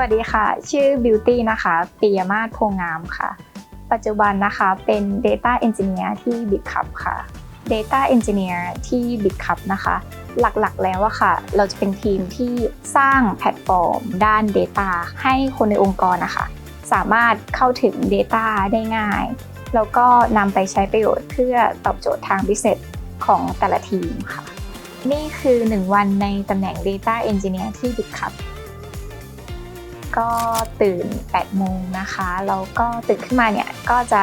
วัสดีค่ะ ชื่อ Beauty นะคะปิยมาศโพงามค่ะ ปัจจุบันนะคะเป็น Data Engineer ที่ BitCup ค่ะ Data Engineer ที่ BitCup นะคะ หลักๆแล้วอะค่ะ เราจะเป็นทีมที่สร้างแพลตฟอร์ม ด้าน Data ให้คนในองค์กรนะคะ สามารถเข้าถึง Data ได้ง่าย แล้วก็นำไปใช้ประโยชน์เพื่อตอบโจทย์ทาง Business ของแต่ละทีมค่ะ นี่คือ 1 วันในตำแหน่ง Data Engineer ที่ BitCup ก็ตื่น 8 โมงนะคะแล้วก็ตื่นขึ้นมาเนี่ยก็จะ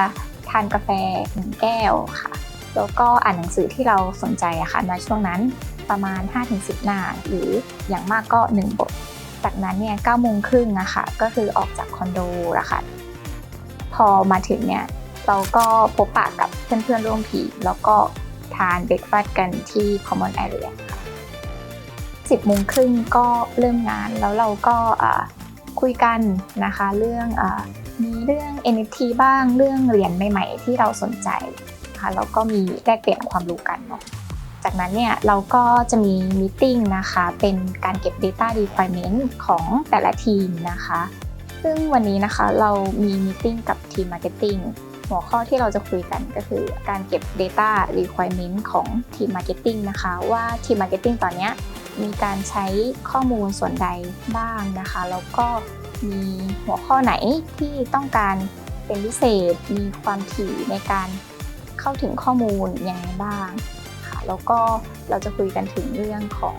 ทานกาแฟหนึ่งแก้วค่ะ แล้วก็อ่านหนังสือที่เราสนใจอะค่ะในช่วงนั้นประมาณ 5-10 หน้า หรืออย่างมากก็ 1 บท จากนั้นเนี่ย9โมงครึ่งอะค่ะก็คือออกจากคอนโดละค่ะพอมาถึงเนี่ยเราก็พบปะกับเพื่อนๆร่วมทีมแล้วก็ทานเบรกฟาสต์กันที่ Common Area ค่ะ10โมงครึ่งก็เริ่มงานแล้วเราก็ คุยกันนะคะเรื่องอมีเรื่อง NFT บ้างเรื่องเหรียญใหม่ ๆ ที่เราสนใจนะคะแล้วก็มีแลกเปลี่ยนความรู้กันเนาะจากนั้นเนี่ยเราก็จะมีมิ팅นะคะเป็นการเก็บ Data Requirement ของแต่ละทีมนะคะซึ่งวันนี้นะคะเรามีมิ팅กับทีม Marketing หัวข้อที่เราจะคุยกันก็คือการเก็บ Data Requirement ของทีม Marketing นะคะว่าทีม Marketing ตอนนี้ มีการใช้ข้อมูลส่วนใดบ้างนะคะ แล้วก็มีหัวข้อไหนที่ต้องการเป็นพิเศษ มีความถี่ในการเข้าถึงข้อมูลยังไงบ้างค่ะ แล้วก็เราจะคุยกันถึงเรื่องของ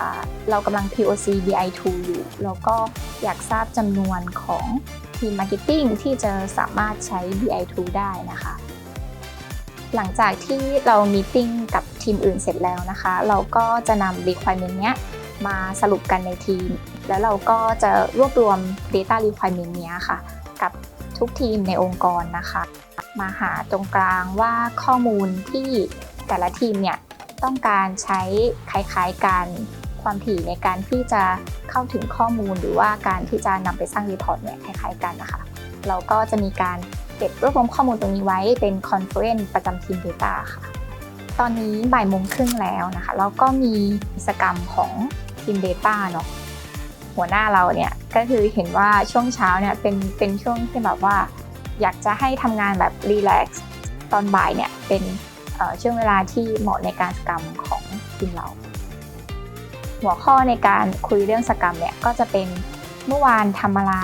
อเรากำลัง POC BI2 อยู่ แล้วก็อยากทราบจำนวนของทีม Marketing ที่จะสามารถใช้ BI2 ได้นะคะ หลังจากที่เรามีติ้งกับทีมอื่นเสร็จแล้วนะคะ เราก็จะนำ requirement เนี้ยมาสรุปกันในทีม แล้วเราก็จะรวบรวม data requirement เนี้ยค่ะ กับทุกทีมในองค์กรนะคะ มาหาตรงกลางว่าข้อมูลที่แต่ละทีมเนี่ยต้องการใช้คล้ายๆกันความถี่ในการที่จะเข้าถึงข้อมูลหรือว่าการที่จะนำไปสร้างรีพอร์ตเนี่ยคล้ายๆกันนะคะ เราก็จะมีการ เก็บรวบรวมข้อมูลตรงนี้ไว้เป็นคอนเฟอเรนซ์ประจำทีม Data ค่ะ ตอนนี้บ่ายโมงครึ่งแล้วนะคะแล้วก็มีกิจกรรมของทีม Data เนาะหัวหน้าเราเนี่ยก็คือเห็นว่าช่วงเช้าเนี่ยเป็นเป็นช่วงที่แบบว่า อยากจะให้ทำงานแบบรีแลกซ์ตอนบ่ายเนี่ยเป็นช่วงเวลาที่เหมาะในการสกรรมของทีมเรา หัวข้อในการคุยเรื่องสกรรมเนี่ยก็จะเป็นเมื่อวานทำอะไร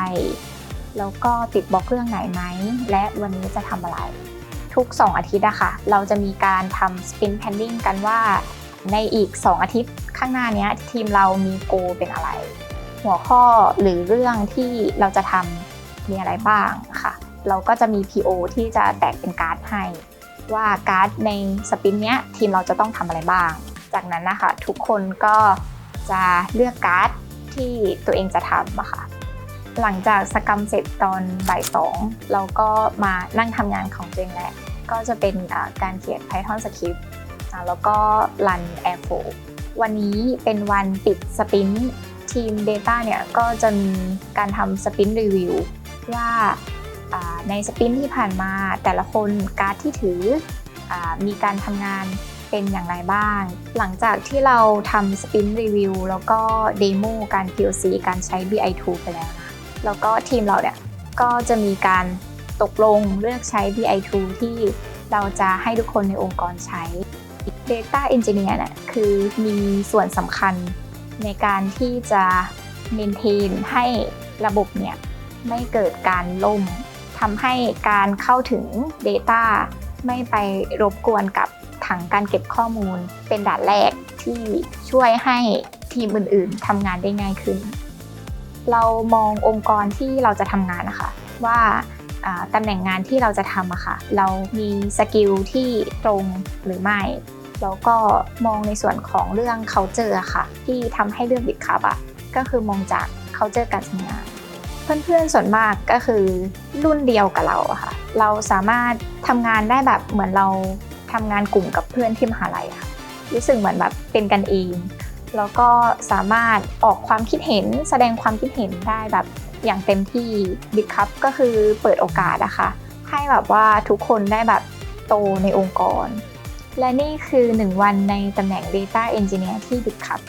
แล้วก็ติดบล็อกเรื่องไหนไหม และวันนี้จะทำอะไร ทุก 2 อาทิตย์อะค่ะ เราจะมีการทำ sprint planning กันว่า ในอีก 2 อาทิตย์ข้างหน้านี้ทีมเรามีโกเป็นอะไร หัวข้อหรือเรื่องที่เราจะทำมีอะไรบ้างค่ะ เราก็จะมี PO ที่จะแตกเป็นการ์ดให้ ว่าการ์ดในสปินเนี้ยทีมเราจะต้องทำอะไรบ้าง จากนั้นนะคะทุกคนก็จะเลือกการ์ดที่ตัวเองจะทำอะค่ะ หลังจากสกรรมเสร็จตอนบ่ายสองเราก็มานั่งทำงานของตัวเองแหละก็จะเป็นการเขียน Python script แล้วก็รัน Airflow วันนี้เป็นวันปิดสปินทีม Data เนี่ยก็จะมีการทำสปินรีวิวว่าในสปินที่ผ่านมาแต่ละคนการ์ดที่ถืออมีการทำงานเป็นอย่างไรบ้าง หลังจากที่เราทำสปินรีวิวแล้วก็เดโมการ POC การใช้ BI2 ไปแล้วนะ แล้วก็ทีมเราเนี่ยก็จะมีการตกลงเลือกใช้ BI2 ที่เราจะให้ทุกคนในองค์กรใช้ Data Engineer เนี่ยคือมีส่วนสำคัญในการที่จะ maintain ให้ระบบเนี่ยไม่เกิดการล่มทำให้การเข้าถึง Data ไม่ไปรบกวนกับถังการเก็บข้อมูล เป็นด่านแรกที่ช่วยให้ทีมอื่น ๆทำงานได้ง่ายขึ้น เรามององค์กรที่เราจะทำงานนะคะว่าตำแหน่งงานที่เราจะทำอะค่ะเรามีสกิลที่ตรงหรือไม่แล้วก็มองในส่วนของเรื่อง culture ค่ะ ที่ทำให้เรื่องบิดคับอะก็คือมองจาก culture การทำงาน เพื่อนๆส่วนมากก็คือรุ่นเดียวกับเราอะค่ะเราสามารถทำงานได้แบบเหมือนเราทำงานกลุ่มกับเพื่อนที่มหาลัยค่ะรู้สึกเหมือนแบบเป็นกันเอง แล้วก็สามารถออกความคิดเห็น แสดงความคิดเห็นได้แบบอย่างเต็มที่บิ๊กคัพก็คือเปิดโอกาสนะคะ ให้แบบว่าทุกคนได้แบบโตในองค์กร และนี่คือ 1 วันในตำแหน่ง Data Engineer ที่บิ๊กคัพ